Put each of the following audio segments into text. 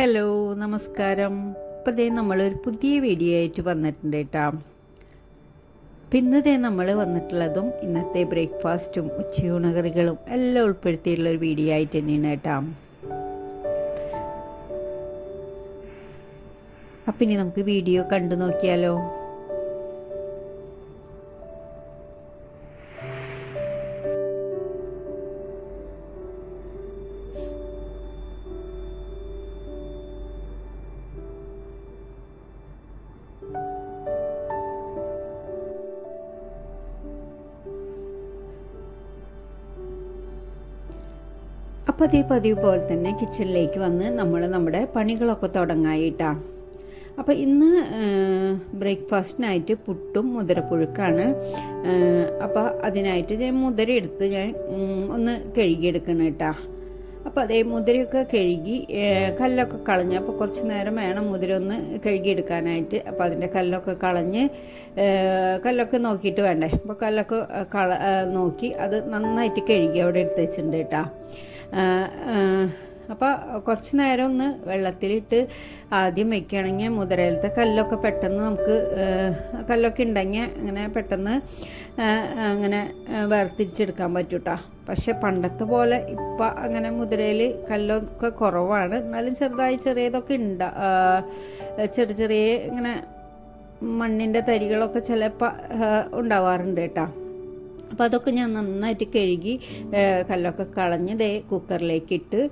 Hello നമസ്കാരം. അപ്പോൾ നമ്മൾ നമ്മളൊരു പുതിയ വീഡിയോ ആയിട്ട് വന്നിട്ടുണ്ട് കേട്ടോ. പിന്നതേ നമ്മൾ വന്നിട്ടുള്ളതും ഇന്നത്തെ ബ്രേക്ക്ഫാസ്റ്റും ഉച്ചയൂണകറികളും എല്ലാം ഉൾപ്പെടുത്തിയിട്ടുള്ള ഒരു വീഡിയോ ആയിട്ട് തന്നെയാണ് കേട്ടോ. അപ്പം ഇനി നമുക്ക് വീഡിയോ കണ്ടു നോക്കിയാലോ. അതേ പതിവ് പോലെ തന്നെ കിച്ചണിലേക്ക് വന്ന് നമ്മൾ നമ്മുടെ പണികളൊക്കെ തുടങ്ങായിട്ടാ. അപ്പോൾ ഇന്ന് ബ്രേക്ക്ഫാസ്റ്റിനായിട്ട് പുട്ടും മുതിരപ്പുഴുക്കാണ്. അപ്പോൾ അതിനായിട്ട് ഞാൻ മുതിര എടുത്ത് ഞാൻ ഒന്ന് കഴുകിയെടുക്കണം കേട്ടോ. അപ്പോൾ അതേ മുതിരയൊക്കെ കഴുകി കല്ലൊക്കെ കളഞ്ഞ് അപ്പോൾ കുറച്ച് നേരം വേണം മുതിര ഒന്ന് കഴുകിയെടുക്കാനായിട്ട്. അപ്പോൾ അതിന്റെ കല്ലൊക്കെ കളഞ്ഞ് കല്ലൊക്കെ നോക്കിയിട്ട് വേണ്ടേ? അപ്പോൾ കല്ലൊക്കെ കള നോക്കി അത് നന്നായിട്ട് കഴുകി അവിടെ എടുത്ത് വെച്ചിട്ടുണ്ട് കേട്ടോ. അപ്പോൾ കുറച്ച് നേരം ഒന്ന് വെള്ളത്തിലിട്ട് ആദ്യം വയ്ക്കുകയാണെങ്കിൽ മുതിരയിലത്തെ കല്ലൊക്കെ പെട്ടെന്ന് നമുക്ക് കല്ലൊക്കെ ഉണ്ടെങ്കിൽ അങ്ങനെ പെട്ടെന്ന് അങ്ങനെ വേർതിരിച്ചെടുക്കാൻ പറ്റും കേട്ടോ പക്ഷെ പണ്ടത്തെ പോലെ ഇപ്പം അങ്ങനെ മുതിരയിൽ കല്ലൊക്കെ കുറവാണ്. എന്നാലും ചെറുതായി ചെറിയതൊക്കെ ഉണ്ട്. ചെറിയ ചെറിയ ഇങ്ങനെ മണ്ണിന്റെ തരികളൊക്കെ ചിലപ്പോൾ ഉണ്ടാവാറുണ്ട് കേട്ടോ അപ്പോൾ അതൊക്കെ ഞാൻ നന്നായിട്ട് കഴുകി കല്ലൊക്കെ കളഞ്ഞ് ദേ കുക്കറിലേക്ക് ഇട്ട്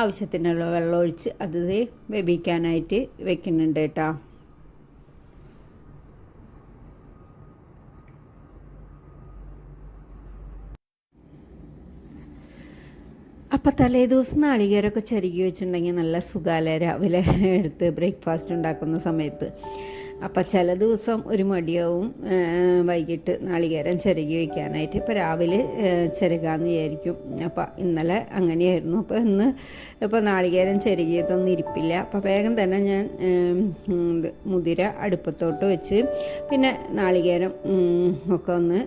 ആവശ്യത്തിനുള്ള വെള്ളം ഒഴിച്ച് അത് ദേ വേവിക്കാനായിട്ട് വെക്കുന്നുണ്ട് കേട്ടോ. അപ്പം തലേ ദിവസം നാളികേരമൊക്കെ ചരുകി വെച്ചിട്ടുണ്ടെങ്കിൽ നല്ല സുഖാല രാവിലെ എടുത്ത് ബ്രേക്ക്ഫാസ്റ്റ് ഉണ്ടാക്കുന്ന സമയത്ത്. അപ്പം ചില ദിവസം ഒരു മടിയാവും വൈകിട്ട് നാളികേരം ചിരകി വയ്ക്കാനായിട്ട് ഇപ്പോൾ രാവിലെ ചിരകാന്ന് വിചാരിക്കും. അപ്പം ഇന്നലെ അങ്ങനെയായിരുന്നു. അപ്പോൾ ഇന്ന് ഇപ്പോൾ നാളികേരം ചിരകിയതൊന്നും ഇരിപ്പില്ല. അപ്പം വേഗം തന്നെ ഞാൻ മുതിര അടുപ്പത്തോട്ട് വെച്ച് പിന്നെ നാളികേരം ഒക്കെ ഒന്ന്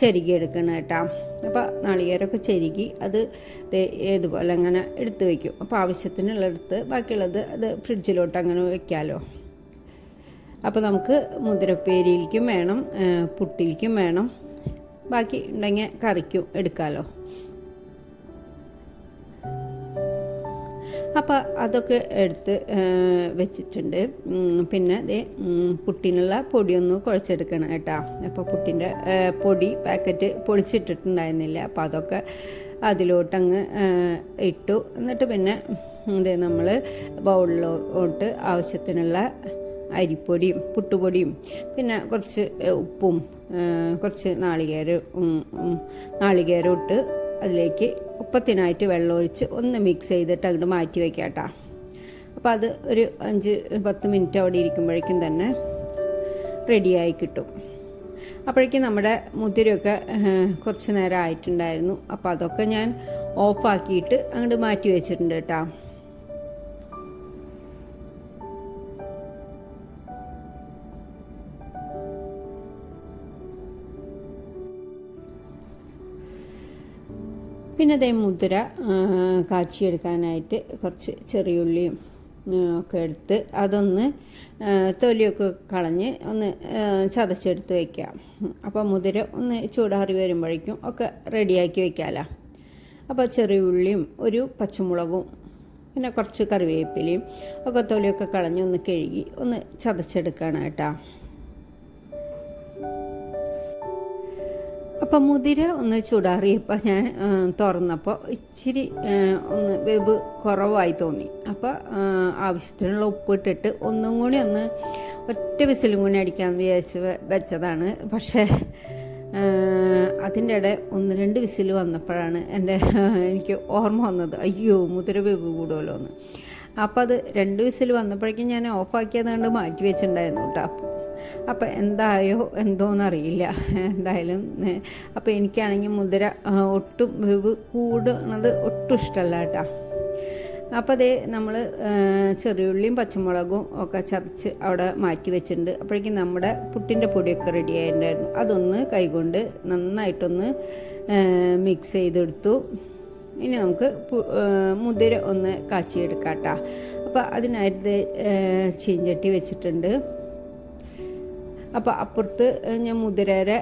ചെരുകി എടുക്കണം കേട്ടോ. അപ്പോൾ നാളികേരമൊക്കെ ചെരുകി അത് ഏതുപോലെ അങ്ങനെ എടുത്ത് വയ്ക്കും അപ്പോൾ ആവശ്യത്തിനുള്ളടുത്ത് ബാക്കിയുള്ളത് അത് ഫ്രിഡ്ജിലോട്ട് അങ്ങനെ വെക്കാമല്ലോ അപ്പോൾ നമുക്ക് മുതിരപ്പേരിയിലേക്കും വേണം പുട്ടിലേക്കും വേണം. ബാക്കി ഉണ്ടെങ്കിൽ കറിക്കും എടുക്കാമല്ലോ അപ്പോൾ അതൊക്കെ എടുത്ത് വെച്ചിട്ടുണ്ട്. പിന്നെ പുട്ടിനുള്ള പുട്ടിനുള്ള പൊടിയൊന്ന് കുഴച്ചെടുക്കണം കേട്ടോ. അപ്പോൾ പുട്ടിന്റെ പൊടി പാക്കറ്റ് പൊളിച്ചിട്ടിട്ടുണ്ടായിരുന്നില്ല. അപ്പോൾ അതൊക്കെ അതിലോട്ടങ്ങ് ഇട്ടു. എന്നിട്ട് പിന്നെ ഇത് നമ്മൾ ബൗളിലോട്ട് ആവശ്യത്തിനുള്ള അരിപ്പൊടിയും പുട്ടുപൊടിയും പിന്നെ കുറച്ച് ഉപ്പും കുറച്ച് നാളികേരം നാളികേരം ഇട്ട് അതിലേക്ക് ഉപ്പത്തിനായിട്ട് വെള്ളമൊഴിച്ച് ഒന്ന് മിക്സ് ചെയ്തിട്ട് അങ്ങോട്ട് മാറ്റി വയ്ക്കാം കേട്ടോ അപ്പോൾ അത് ഒരു അഞ്ച് പത്ത് മിനിറ്റ് അവിടെ ഇരിക്കുമ്പോഴേക്കും തന്നെ റെഡിയായി കിട്ടും. അപ്പോഴേക്കും നമ്മുടെ മുതിരയൊക്കെ കുറച്ച് നേരം ആയിട്ടുണ്ടായിരുന്നു. അപ്പോൾ അതൊക്കെ ഞാൻ ഓഫാക്കിയിട്ട് അങ്ങോട്ട് മാറ്റി വെച്ചിട്ടുണ്ട് കേട്ടോ പിന്നെ അതേ മുതിര കാച്ചിയെടുക്കാനായിട്ട് കുറച്ച് ചെറിയുള്ളിയും ഒക്കെ എടുത്ത് അതൊന്ന് തൊലിയൊക്കെ കളഞ്ഞ് ഒന്ന് ചതച്ചെടുത്ത് വയ്ക്കാം അപ്പോൾ മുതിര ഒന്ന് ചൂടാറി വരുമ്പോഴേക്കും ഒക്കെ റെഡിയാക്കി വയ്ക്കാമല്ലോ അപ്പോൾ ചെറിയ ഉള്ളിയും ഒരു പച്ചമുളകും പിന്നെ കുറച്ച് കറിവേപ്പിലയും ഒക്കെ തൊലിയൊക്കെ കളഞ്ഞ് ഒന്ന് കഴുകി ഒന്ന് ചതച്ചെടുക്കണം കേട്ടോ. അപ്പം മുതിര ഒന്ന് ചൂടാറിയപ്പോൾ ഞാൻ തുറന്നപ്പോൾ ഇച്ചിരി ഒന്ന് വെവ് കുറവായി തോന്നി. അപ്പോൾ ആവശ്യത്തിനുള്ള ഉപ്പ് ഇട്ടിട്ട് ഒന്നും കൂടി ഒന്ന് ഒറ്റ വിസിലും കൂടി അടിക്കാൻ വിചാരിച്ച് വെച്ചതാണ്. പക്ഷേ അതിന്റെ ഇടയിൽ ഒന്ന് രണ്ട് വിസിൽ വന്നപ്പോഴാണ് എന്റെ എനിക്ക് ഓർമ്മ വന്നത്. അയ്യോ മുതിര വെവ് കൂടുമല്ലോ എന്ന് അപ്പോൾ അത് രണ്ട് വിസിൽ വന്നപ്പോഴേക്കും ഞാൻ ഓഫാക്കിയത് കണ്ട് മാറ്റി വെച്ചിട്ടുണ്ടായിരുന്നു കേട്ടോ. അപ്പം എന്തായോ എന്തോന്നറിയില്ല. എന്തായാലും അപ്പോൾ അപ്പം എനിക്കാണെങ്കിൽ മുതിര ഒട്ടും വിവ് കൂടുന്നത് ഒട്ടും ഇഷ്ടമല്ല കേട്ടോ. അപ്പോൾ അതേ നമ്മൾ ചെറിയുള്ളിയും പച്ചമുളകും ഒക്കെ ചതച്ച് അവിടെ മാറ്റി വെച്ചിട്ടുണ്ട്. അപ്പോഴേക്കും നമ്മുടെ പുട്ടിന്റെ പൊടിയൊക്കെ റെഡി ആയിട്ടുണ്ടായിരുന്നു. അതൊന്ന് കൈകൊണ്ട് നന്നായിട്ടൊന്ന് മിക്സ് ചെയ്തെടുത്തു. ഇനി നമുക്ക് മുതിര ഒന്ന് കാച്ചിയെടുക്കാം കേട്ടോ. അപ്പോൾ അതിനായിട്ട് ചീഞ്ചട്ടി വെച്ചിട്ടുണ്ട്. അപ്പോൾ അപ്പുറത്ത് ഞാൻ മുതിരേരെ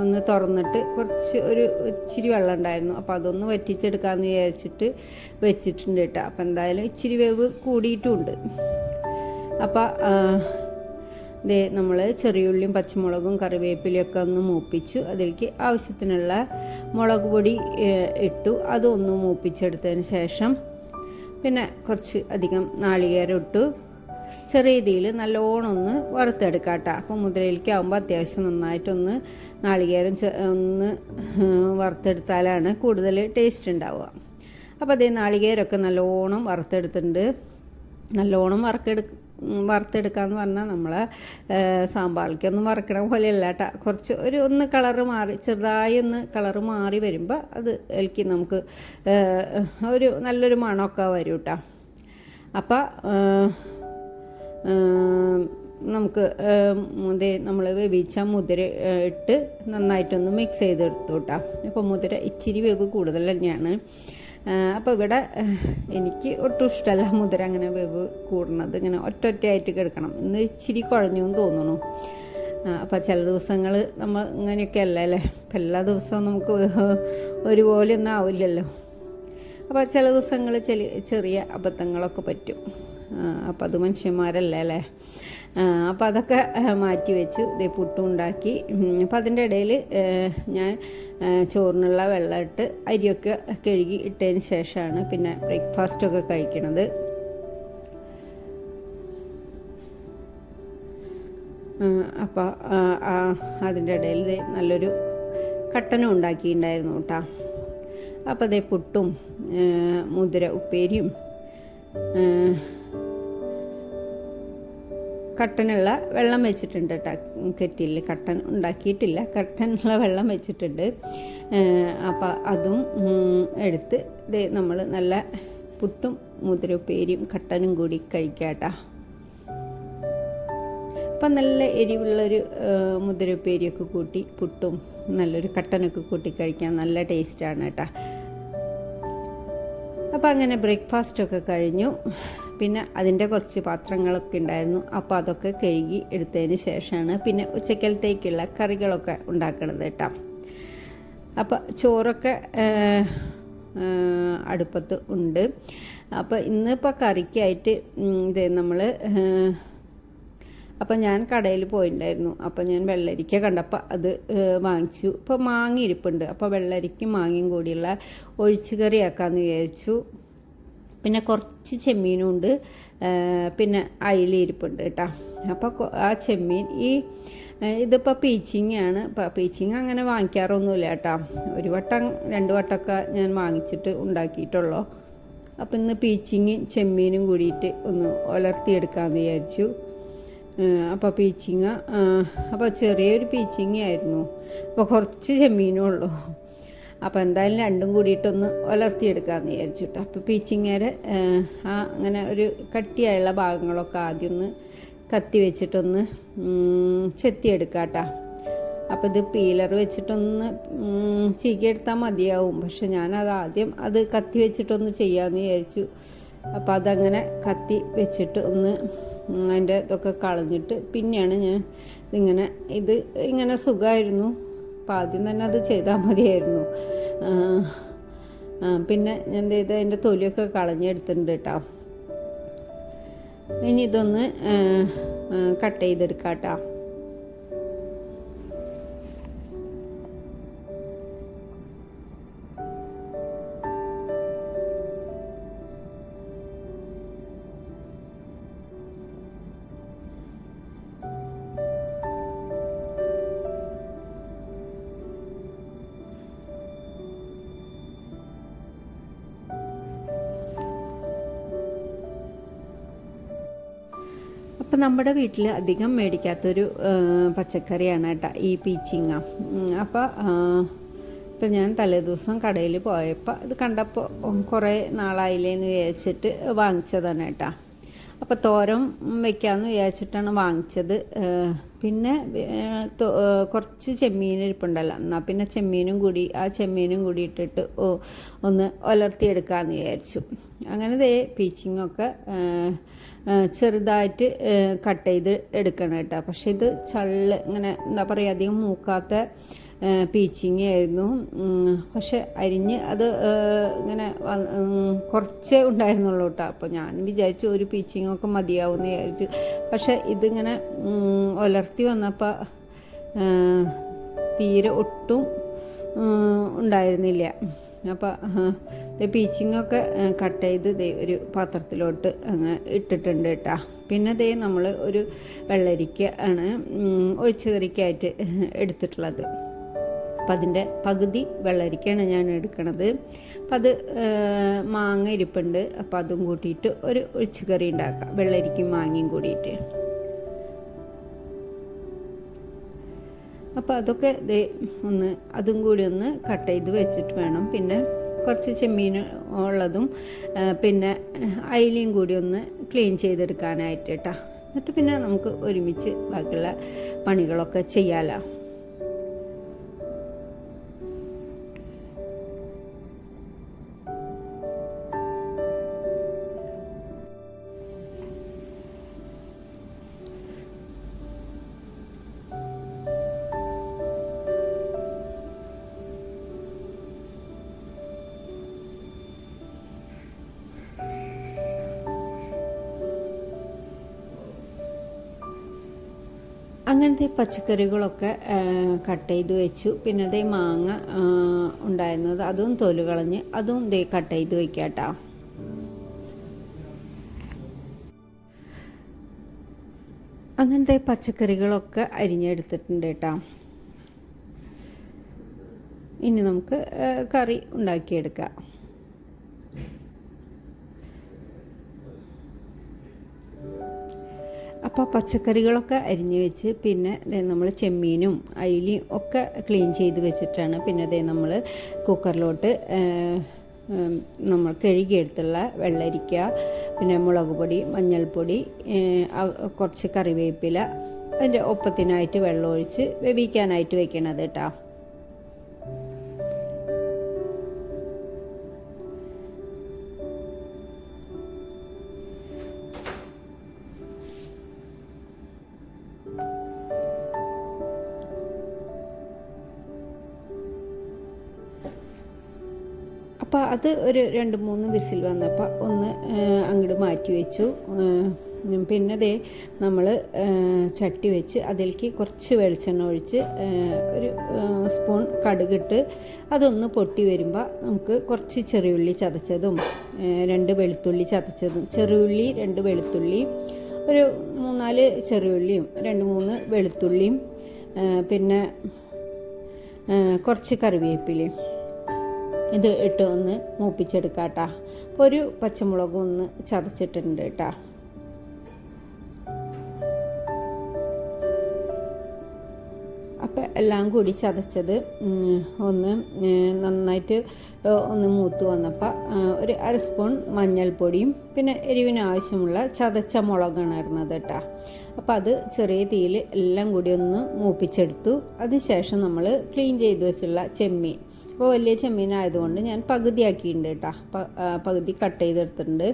ഒന്ന് തുറന്നിട്ട് കുറച്ച് ഒരു ഇച്ചിരി വെള്ളം ഉണ്ടായിരുന്നു. അപ്പോൾ അതൊന്ന് വറ്റിച്ചെടുക്കാമെന്ന് വിചാരിച്ചിട്ട് വെച്ചിട്ടുണ്ട് കേട്ടോ. അപ്പോൾ എന്തായാലും ഇച്ചിരി വേവ് കൂടിയിട്ടുമുണ്ട്. അപ്പോൾ ദേ നമ്മൾ ചെറിയുള്ളിയും പച്ചമുളകും കറിവേപ്പിലയും ഒക്കെ ഒന്ന് മൂപ്പിച്ചു. അതിലേക്ക് ആവശ്യത്തിനുള്ള മുളക് പൊടി ഇട്ടു. അതൊന്ന് മൂപ്പിച്ചെടുത്തതിന് ശേഷം പിന്നെ കുറച്ച് അധികം നാളികേരം ഇട്ടു. ചെറിയ രീതിയിൽ നല്ലോണം ഒന്ന് വറുത്തെടുക്കാം കേട്ടോ. അപ്പം മുതിരയിലേക്ക് ആകുമ്പോൾ അത്യാവശ്യം നന്നായിട്ടൊന്ന് നാളികേരം ഒന്ന് വറുത്തെടുത്താലാണ് കൂടുതൽ ടേസ്റ്റ് ഉണ്ടാവുക. അപ്പോൾ അതേ നാളികേരമൊക്കെ നല്ലോണം വറുത്തെടുത്തിട്ടുണ്ട്. നല്ലോണം വറുക്കെടു വറുത്തെടുക്കാന്ന് പറഞ്ഞാൽ നമ്മൾ സാമ്പാറിലേക്കൊന്നും വറുക്കണ പോലെയല്ല കേട്ടോ. കുറച്ച് ഒരു ഒന്ന് കളറ് മാറി ചെറുതായി ഒന്ന് കളറ് മാറി വരുമ്പോൾ അത് എനിക്ക് നമുക്ക് ഒരു നല്ലൊരു മണമൊക്കെ വരും കേട്ടോ. അപ്പം നമുക്ക് മുതേ നമ്മൾ വേവിച്ച മുതിര ഇട്ട് നന്നായിട്ടൊന്ന് മിക്സ് ചെയ്തെടുത്തു കേട്ടോ അപ്പോൾ മുതിര ഇച്ചിരി വേവ് കൂടുതൽ തന്നെയാണ്. അപ്പോൾ ഇവിടെ എനിക്ക് ഒട്ടും ഇഷ്ടമല്ല മുതിര അങ്ങനെ വേവ് കൂടുന്നത്. ഇങ്ങനെ ഒറ്റ ഒറ്റയായിട്ട് കിടക്കണം. ഇന്ന് ഇച്ചിരി കുഴഞ്ഞു എന്ന് തോന്നുന്നു. അപ്പോൾ ചില ദിവസങ്ങൾ നമ്മൾ ഇങ്ങനെയൊക്കെ അല്ല അല്ലേ? അപ്പം എല്ലാ ദിവസവും നമുക്ക് ഒരുപോലെ ഒന്നും ആവില്ലല്ലോ. അപ്പോൾ ചില ദിവസങ്ങൾ ചെറിയ അബദ്ധങ്ങളൊക്കെ പറ്റും. അപ്പോൾ അത് മനുഷ്യന്മാരല്ലേ അല്ലേ അപ്പോൾ അതൊക്കെ മാറ്റി വെച്ചു. ഇതേ പുട്ടും ഉണ്ടാക്കി അപ്പോൾ അതിന്റെ ഇടയിൽ ഞാൻ ചോറിനുള്ള വെള്ളം ഇട്ട് അരിയൊക്കെ കഴുകി ഇട്ടതിന് ശേഷമാണ് പിന്നെ ബ്രേക്ക്ഫാസ്റ്റൊക്കെ കഴിക്കണത്. അപ്പോൾ അതിന്റെ ഇടയിൽ നല്ലൊരു കട്ടനും ഉണ്ടാക്കിയിട്ടുണ്ടായിരുന്നു കേട്ടോ അപ്പോൾ അതേ പുട്ടും മുതിര ഉപ്പേരിയും കട്ടനുള്ള വെള്ളം വെച്ചിട്ടുണ്ട് കെറ്റിയിൽ കട്ടൻ ഉണ്ടാക്കിയിട്ടില്ല. കട്ടനുള്ള വെള്ളം വെച്ചിട്ടുണ്ട്. അപ്പോൾ അതും എടുത്ത് ദേ നമ്മൾ നല്ല പുട്ടും മുതിരപ്പേരിയും കട്ടനും കൂടി കഴിക്കാം കേട്ടോ അപ്പം നല്ല എരിവുള്ളൊരു മുതിരപ്പേരിയൊക്കെ കൂട്ടി പുട്ടും നല്ലൊരു കട്ടനൊക്കെ കൂട്ടി കഴിക്കാൻ നല്ല ടേസ്റ്റാണ് കേട്ടോ അപ്പോൾ അങ്ങനെ ബ്രേക്ക്ഫാസ്റ്റൊക്കെ കഴിഞ്ഞു. പിന്നെ അതിന്റെ കുറച്ച് പാത്രങ്ങളൊക്കെ ഉണ്ടായിരുന്നു. അപ്പോൾ അതൊക്കെ കഴുകി എടുത്തതിന് ശേഷമാണ് പിന്നെ ഉച്ചക്കലത്തേക്കുള്ള കറികളൊക്കെ ഉണ്ടാക്കണത് കേട്ടോ. അപ്പോൾ ചോറൊക്കെ അടുപ്പത്ത് ഉണ്ട്. അപ്പോൾ ഇന്നിപ്പോൾ കറിക്കായിട്ട് ഇത് നമ്മൾ അപ്പം ഞാൻ കടയിൽ പോയിട്ടുണ്ടായിരുന്നു അപ്പം ഞാൻ വെള്ളരിക്ക കണ്ടപ്പോൾ അത് വാങ്ങിച്ചു. ഇപ്പോൾ മാങ്ങ ഇരിപ്പുണ്ട്. അപ്പോൾ വെള്ളരിക്കും മാങ്ങയും കൂടിയുള്ള ഒഴിച്ചു കറിയാക്കാമെന്ന് വിചാരിച്ചു. പിന്നെ കുറച്ച് ചെമ്മീനും ഉണ്ട് പിന്നെ അയിലിരിപ്പുണ്ട് കേട്ടോ. അപ്പോൾ ആ ചെമ്മീൻ ഈ ഇതിപ്പോൾ പീച്ചിങ്ങാണ് ആണ്. പീച്ചിങ് അങ്ങനെ വാങ്ങിക്കാറൊന്നുമില്ല കേട്ടോ. ഒരു വട്ടം രണ്ട് വട്ടമൊക്കെ ഞാൻ വാങ്ങിച്ചിട്ട് ഉണ്ടാക്കിയിട്ടുള്ളൂ. അപ്പം ഇന്ന് പീച്ചിങ് ചെമ്മീനും കൂടിയിട്ട് ഒന്ന് ഉലർത്തിയെടുക്കാമെന്ന് വിചാരിച്ചു. അപ്പോൾ പീച്ചിങ്ങ അപ്പോൾ ചെറിയൊരു പീച്ചിങ്ങ ആയിരുന്നു. അപ്പോൾ കുറച്ച് ചെമ്മീനും ഉള്ളൂ. അപ്പോൾ എന്തായാലും രണ്ടും കൂടിയിട്ടൊന്ന് ഉലർത്തിയെടുക്കാമെന്ന് വിചാരിച്ചിട്ട്. അപ്പോൾ പീച്ചിങ്ങേരെ ആ അങ്ങനെ ഒരു കട്ടിയായുള്ള ഭാഗങ്ങളൊക്കെ ആദ്യം ഒന്ന് കത്തി വെച്ചിട്ടൊന്ന് ചെത്തിയെടുക്കാം കേട്ടോ അപ്പോൾ ഇത് പീലർ വെച്ചിട്ടൊന്ന് ചീക്കിയെടുത്താൽ മതിയാവും. പക്ഷെ ഞാനത് ആദ്യം അത് കത്തി വെച്ചിട്ടൊന്ന് ചെയ്യാമെന്ന് വിചാരിച്ചു. അപ്പോൾ അതങ്ങനെ കത്തി വെച്ചിട്ട് ഒന്ന് അതിന്റെ ഇതൊക്കെ കളഞ്ഞിട്ട് പിന്നെയാണ് ഞാൻ ഇതിങ്ങനെ ഇത് ഇങ്ങനെ സുഖമായിരുന്നു അപ്പോൾ ആദ്യം തന്നെ അത് ചെയ്താൽ മതിയായിരുന്നു. പിന്നെ ഞാൻ ചെയ്ത് അതിന്റെ തൊലിയൊക്കെ കളഞ്ഞെടുത്തിട്ടുണ്ട് കേട്ടോ. ഇനി ഇതൊന്ന് കട്ട് ചെയ്തെടുക്കാം കേട്ടോ. നമ്മുടെ വീട്ടിൽ അധികം മേടിക്കാത്തൊരു പച്ചക്കറിയാണ് കേട്ടോ ഈ പീച്ചിങ്ങ. അപ്പോൾ ഇപ്പം ഞാൻ തലേദിവസം കടയിൽ പോയപ്പോൾ ഇത് കണ്ടപ്പോൾ കുറേ നാളായില്ലേ എന്ന് വിചാരിച്ചിട്ട് വാങ്ങിച്ചതാണ് കേട്ടോ. അപ്പോൾ തോരൻ വെക്കാമെന്ന് വിചാരിച്ചിട്ടാണ് വാങ്ങിച്ചത്. പിന്നെ കുറച്ച് ചെമ്മീൻ ഇരിപ്പുണ്ടല്ലോ. എന്നാൽ പിന്നെ ചെമ്മീനും കൂടി ആ ചെമ്മീനും കൂടി ഇട്ടിട്ട് ഓ ഒന്ന് ഒലർത്തിയെടുക്കാമെന്ന് വിചാരിച്ചു. അങ്ങനെ ദേ പീച്ചിങ്ങൊക്കെ ചെറുതായിട്ട് കട്ട് ചെയ്ത് എടുക്കണം കേട്ടോ. പക്ഷെ ഇത് ചള്ള് ഇങ്ങനെ എന്താ പറയുക അധികം മൂക്കാത്ത പീച്ചിങ് ആയിരുന്നു. പക്ഷെ അരിഞ്ഞ് അത് ഇങ്ങനെ കുറച്ച് ഉണ്ടായിരുന്നുള്ളൂ കേട്ടോ. അപ്പോൾ ഞാൻ വിചാരിച്ചു ഒരു പീച്ചിങ്ങൊക്കെ മതിയാവുമെന്ന് വിചാരിച്ചു. പക്ഷെ ഇതിങ്ങനെ ഒലർത്തി വന്നപ്പോൾ തീരെ ഒട്ടും ഉണ്ടായിരുന്നില്ല. അപ്പോൾ പീച്ചിങ്ങൊക്കെ കട്ട് ചെയ്ത് ദേ ഒരു പാത്രത്തിലോട്ട് അങ്ങ് ഇട്ടിട്ടുണ്ട് കേട്ടോ പിന്നെ ദേ നമ്മൾ ഒരു വെള്ളരിക്ക ആണ് ഒഴിച്ചു കറിക്കായിട്ട് എടുത്തിട്ടുള്ളത്. അപ്പം അതിന്റെ പകുതി വെള്ളരിക്കാണ് ഞാൻ എടുക്കണത്. അപ്പം അത് മാങ്ങ ഇരിപ്പുണ്ട്. അപ്പം അതും കൂട്ടിയിട്ട് ഒരു ഒഴിച്ചുകറി ഉണ്ടാക്കാം. വെള്ളരിക്കും മാങ്ങയും കൂടിയിട്ട്. അപ്പോൾ അതൊക്കെ ദേ ഒന്ന് അതും കൂടി ഒന്ന് കട്ട് ചെയ്ത് വെച്ചിട്ട് വേണം. പിന്നെ കുറച്ച് ചെമ്മീൻ ഉള്ളതും പിന്നെ അയിലയും കൂടി ഒന്ന് ക്ലീൻ ചെയ്തെടുക്കാനായിട്ട് കേട്ടോ എന്നിട്ട് പിന്നെ നമുക്ക് ഒരുമിച്ച് ബാക്കിയുള്ള പണികളൊക്കെ ചെയ്യാമല്ലോ അങ്ങനത്തെ പച്ചക്കറികളൊക്കെ കട്ട് ചെയ്ത് വെച്ചു. പിന്നെ അതേ മാങ്ങ ഉണ്ടായിരുന്നത്. അതും തൊലി കളഞ്ഞ് അതും ഇതേ കട്ട് ചെയ്ത് വെക്കാട്ടോ. അങ്ങനത്തെ പച്ചക്കറികളൊക്കെ അരിഞ്ഞെടുത്തിട്ടുണ്ട് കേട്ടോ ഇനി നമുക്ക് കറി ഉണ്ടാക്കിയെടുക്കാം. അപ്പോൾ പച്ചക്കറികളൊക്കെ അരിഞ്ഞ് വെച്ച് പിന്നെ നമ്മൾ ചെമ്മീനും അയിലയും ഒക്കെ ക്ലീൻ ചെയ്ത് വെച്ചിട്ടാണ് പിന്നെ അതേ നമ്മൾ കുക്കറിലോട്ട് നമ്മൾ കഴുകിയെടുത്തുള്ള വെള്ളരിക്ക പിന്നെ മുളക് പൊടി മഞ്ഞൾപ്പൊടി കുറച്ച് കറിവേപ്പില അതിന്റെ ഒപ്പത്തിനായിട്ട് വെള്ളമൊഴിച്ച് വേവിക്കാനായിട്ട് വെക്കണത് കേട്ടോ അപ്പോൾ അത് ഒരു രണ്ട് മൂന്ന് വിസിൽ വന്നപ്പോൾ ഒന്ന് അങ്ങോട്ട് മാറ്റി വെച്ചു. പിന്നെ ദേ നമ്മൾ ചട്ടി വെച്ച് അതിലേക്ക് കുറച്ച് വെളിച്ചെണ്ണ ഒഴിച്ച് ഒരു സ്പൂൺ കടുകിട്ട് അതൊന്ന് പൊട്ടി വരുമ്പോൾ നമുക്ക് കുറച്ച് ചെറിയുള്ളി ചതച്ചതും രണ്ട് വെളുത്തുള്ളി ചതച്ചതും ചെറിയുള്ളി രണ്ട് വെളുത്തുള്ളി ഒരു മൂന്നാൽ ചെറിയുള്ളിയും രണ്ട് മൂന്ന് വെളുത്തുള്ളിയും പിന്നെ കുറച്ച് കറിവേപ്പിലയും. ഇത് ഇട്ട് ഒന്ന് മൂപ്പിച്ചെടുക്കാം കേട്ടോ ഒരു പച്ചമുളക് ഒന്ന് ചതച്ചിട്ടുണ്ട് കേട്ടോ അപ്പോൾ എല്ലാം കൂടി ചതച്ചത് ഒന്ന് നന്നായിട്ട് ഒന്ന് മൂത്ത് വന്നപ്പോൾ ഒരു അര സ്പൂൺ മഞ്ഞൾപ്പൊടിയും പിന്നെ എരിവിന് ആവശ്യമുള്ള ചതച്ച മുളകാണ് ഇടുന്നത് കേട്ടോ അപ്പോൾ അത് ചെറിയ തീയിൽ എല്ലാം കൂടി ഒന്ന് മൂപ്പിച്ചെടുത്തു. അതിനുശേഷം നമ്മൾ ക്ലീൻ ചെയ്ത് വെച്ചുള്ള ചെമ്മീൻ. അപ്പോൾ വലിയ ചെമ്മീനായതുകൊണ്ട് ഞാൻ പകുതിയാക്കിയിട്ടുണ്ട് കേട്ടോ. പകുതി കട്ട് ചെയ്തെടുത്തിട്ടുണ്ട്.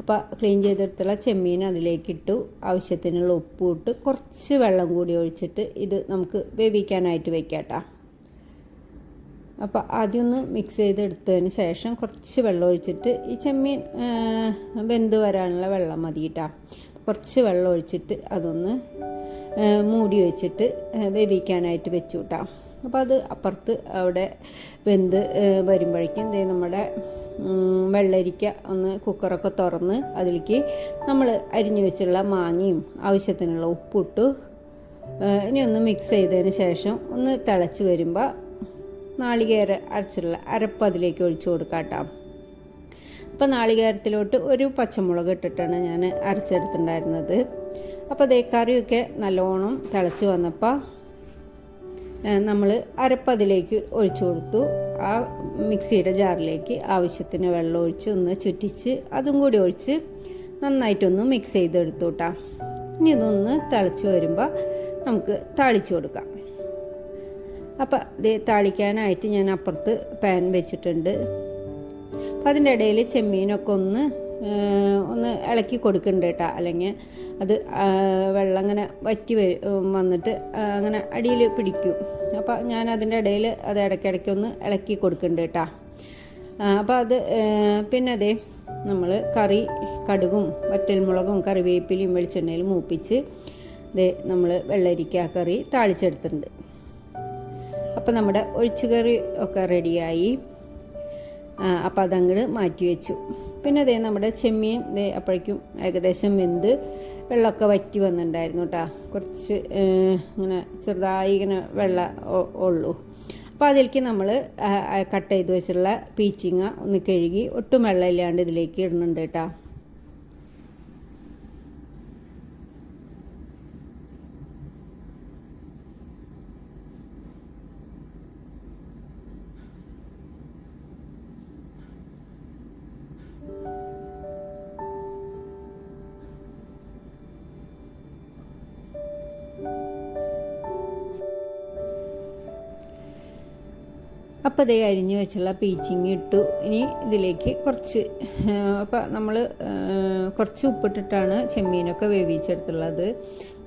അപ്പോൾ ക്ലീൻ ചെയ്തെടുത്തുള്ള ചെമ്മീൻ അതിലേക്ക് ഇട്ടു ആവശ്യത്തിനുള്ള ഉപ്പ് ഇട്ട് കുറച്ച് വെള്ളം കൂടി ഒഴിച്ചിട്ട് ഇത് നമുക്ക് വേവിക്കാനായിട്ട് വെക്കാം കേട്ടോ. അപ്പോൾ ആദ്യം ഒന്ന് മിക്സ് ചെയ്തെടുത്തതിന് ശേഷം കുറച്ച് വെള്ളം ഒഴിച്ചിട്ട് ഈ ചെമ്മീൻ വെന്ത് വരാനുള്ള വെള്ളം മതി കേട്ടോ. കുറച്ച് വെള്ളം ഒഴിച്ചിട്ട് അതൊന്ന് മൂടി വെച്ചിട്ട് വേവിക്കാനായിട്ട് വെച്ചു കിട്ടാം അപ്പോൾ അത് അപ്പുറത്ത് അവിടെ വെന്ത് വരുമ്പോഴേക്കും ദേ നമ്മുടെ വെള്ളരിക്ക ഒന്ന് കുക്കറൊക്കെ തുറന്ന് അതിലേക്ക് നമ്മൾ അരിഞ്ഞു വെച്ചുള്ള മാങ്ങയും ആവശ്യത്തിനുള്ള ഉപ്പിട്ട്. ഇനി ഒന്ന് മിക്സ് ചെയ്തതിന് ശേഷം ഒന്ന് തിളച്ച് വരുമ്പോൾ നാളികേര അരച്ചുള്ള അരപ്പ് അതിലേക്ക് ഒഴിച്ചു കൊടുക്കാം കേട്ടോ അപ്പോൾ നാളികേരത്തിലോട്ട് ഒരു പച്ചമുളക് ഇട്ടിട്ടാണ് ഞാൻ അരച്ചെടുത്തിട്ടുണ്ടായിരുന്നത്. അപ്പോൾ ദേ കറിയൊക്കെ നല്ലോണം തിളച്ച് വന്നപ്പോൾ നമ്മൾ അരപ്പതിലേക്ക് ഒഴിച്ചു കൊടുത്തു. ആ മിക്സിയുടെ ജാറിലേക്ക് ആവശ്യത്തിന് വെള്ളം ഒഴിച്ച് ഒന്ന് ചുറ്റിച്ച് അതും കൂടി ഒഴിച്ച് നന്നായിട്ടൊന്ന് മിക്സ് ചെയ്തെടുത്തു കേട്ടോ ഇനി ഇതൊന്ന് തിളച്ച് വരുമ്പോൾ നമുക്ക് താളിച്ചു കൊടുക്കാം. അപ്പം ഇത് താളിക്കാനായിട്ട് ഞാൻ അപ്പുറത്ത് പാൻ വെച്ചിട്ടുണ്ട്. അപ്പം അതിന്റെ ഇടയിൽ ചെമ്മീനൊക്കെ ഒന്ന് ഒന്ന് ഇളക്കി കൊടുക്കുന്നുണ്ട് കേട്ടോ അല്ലെങ്കിൽ അത് വെള്ളം അങ്ങനെ വറ്റി വന്നിട്ട് അങ്ങനെ അടിയിൽ പിടിക്കും. അപ്പോൾ ഞാൻ അതിന്റെ ഇടയിൽ അത് ഇടയ്ക്കിടയ്ക്ക് ഒന്ന് ഇളക്കി കൊടുക്കുന്നുണ്ട് കേട്ടോ അപ്പോൾ അത് പിന്നെ അതേ നമ്മൾ കറി കടുകും വറ്റൽമുളകും കറിവേപ്പിലയും വെളിച്ചെണ്ണയിൽ മൂപ്പിച്ച് ഇതേ നമ്മൾ വെള്ളരിക്ക കറി താളിച്ചെടുത്തിട്ടുണ്ട്. അപ്പോൾ നമ്മുടെ ഒഴിച്ചുകറി ഒക്കെ റെഡിയായി. അപ്പോൾ അതങ്ങോട്ട് മാറ്റി വെച്ചു. പിന്നെ അതേ നമ്മുടെ ചെമ്മീൻ ദേ അപ്പോഴേക്കും ഏകദേശം വെന്ത് വെള്ളമൊക്കെ വറ്റി വന്നിട്ടുണ്ടായിരുന്നു കേട്ടോ കുറച്ച് ഇങ്ങനെ ചെറുതായി ഇങ്ങനെ വെള്ളം ഉള്ളൂ അപ്പോൾ അതിലേക്ക് നമ്മൾ കട്ട് ചെയ്ത് വെച്ചിട്ടുള്ള പീച്ചിങ്ങ ഒന്ന് കഴുകി ഒട്ടും വെള്ളമില്ലാണ്ട് ഇതിലേക്ക് ഇടുന്നുണ്ട് കേട്ടോ അപ്പോൾ അതേ അരിഞ്ഞ് വെച്ചുള്ള പീച്ചിങ് ഇട്ടു. ഇനി ഇതിലേക്ക് കുറച്ച് അപ്പോൾ നമ്മൾ കുറച്ച് ഉപ്പിട്ടിട്ടാണ് ചെമ്മീനൊക്കെ വേവിച്ചെടുത്തുള്ളത്.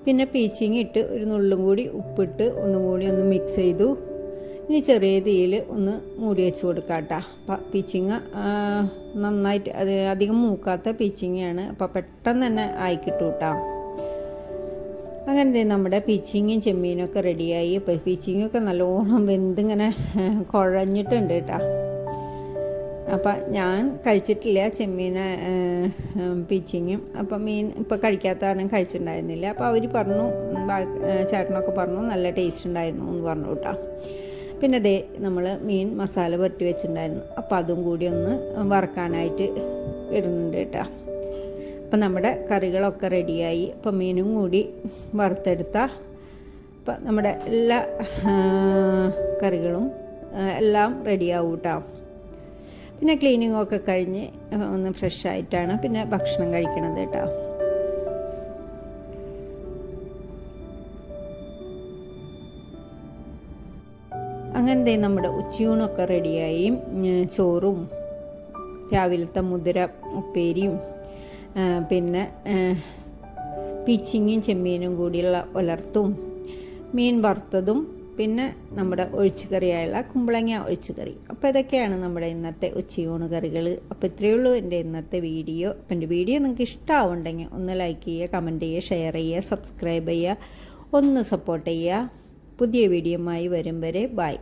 പിന്നെ പീച്ചിങ് ഇട്ട് ഒരു നുള്ളും കൂടി ഉപ്പിട്ട് ഒന്നും കൂടി ഒന്ന് മിക്സ് ചെയ്തു. ഇനി ചെറിയ തീയിൽ ഒന്ന് മൂടി വെച്ച് കൊടുക്കാം കേട്ടോ. പീച്ചിങ്ങ നന്നായിട്ട് അത് അധികം മൂക്കാത്ത പീച്ചിങ്ങയാണ് അപ്പോൾ പെട്ടെന്ന് തന്നെ ആയിക്കിട്ടു കേട്ടോ. അങ്ങനെ നമ്മുടെ പിച്ചിങ്ങും ചെമ്മീനും ഒക്കെ റെഡിയായി പിച്ചിങ്ങൊക്കെ നല്ലോണം വെന്തിങ്ങനെ കുഴഞ്ഞിട്ടുണ്ട് കേട്ടോ. അപ്പം ഞാൻ കഴിച്ചിട്ടില്ല ചെമ്മീന പിച്ചിങ്ങും. അപ്പം മീൻ ഇപ്പോൾ കഴിക്കാത്തതാണ് കഴിച്ചിട്ടുണ്ടായിരുന്നില്ല. അപ്പോൾ അവർ പറഞ്ഞു ചേട്ടനൊക്കെ പറഞ്ഞു നല്ല ടേസ്റ്റ് ഉണ്ടായിരുന്നു എന്ന് പറഞ്ഞു കേട്ടോ. പിന്നെ ദേ നമ്മൾ മീൻ മസാല പുരട്ടി വെച്ചിട്ടുണ്ടായിരുന്നു. അപ്പോൾ അതും കൂടി ഒന്ന് വറക്കാനായിട്ട് ഇടുന്നുണ്ട് കേട്ടോ. അപ്പം നമ്മുടെ കറികളൊക്കെ റെഡിയായി. അപ്പം മീനും കൂടി വറുത്തെടുത്ത അപ്പം നമ്മുടെ എല്ലാ കറികളും എല്ലാം റെഡിയാവും കേട്ടോ പിന്നെ ക്ലീനിങ്ങൊക്കെ കഴിഞ്ഞ് ഒന്ന് ഫ്രഷ് ആയിട്ടാണ് പിന്നെ ഭക്ഷണം കഴിക്കണത് കേട്ടോ അങ്ങനത്തെ നമ്മുടെ ഉച്ചയൂണൊക്കെ റെഡിയായി. ചോറും രാവിലത്തെ മുതിര ഉപ്പേരിയും പിന്നെ പീച്ചിങ്ങും ചെമ്മീനും കൂടിയുള്ള ഉലർത്തും മീൻ വറുത്തതും പിന്നെ നമ്മുടെ ഒഴിച്ചുകറിയായുള്ള കുമ്പളങ്ങ ഒഴിച്ചുകറി. അപ്പോൾ ഇതൊക്കെയാണ് നമ്മുടെ ഇന്നത്തെ ഉച്ചയൂണ് കറികൾ. അപ്പോൾ ഇത്രയേ ഉള്ളൂ എന്റെ ഇന്നത്തെ വീഡിയോ. അപ്പം എന്റെ വീഡിയോ നിങ്ങൾക്ക് ഇഷ്ടമാവുണ്ടെങ്കിൽ ഒന്ന് ലൈക്ക് ചെയ്യുക കമന്റ് ചെയ്യുക ഷെയർ ചെയ്യുക സബ്സ്ക്രൈബ് ചെയ്യുക ഒന്ന് സപ്പോർട്ട് ചെയ്യുക. പുതിയ വീഡിയോയുമായി വരും വരെ ബൈ.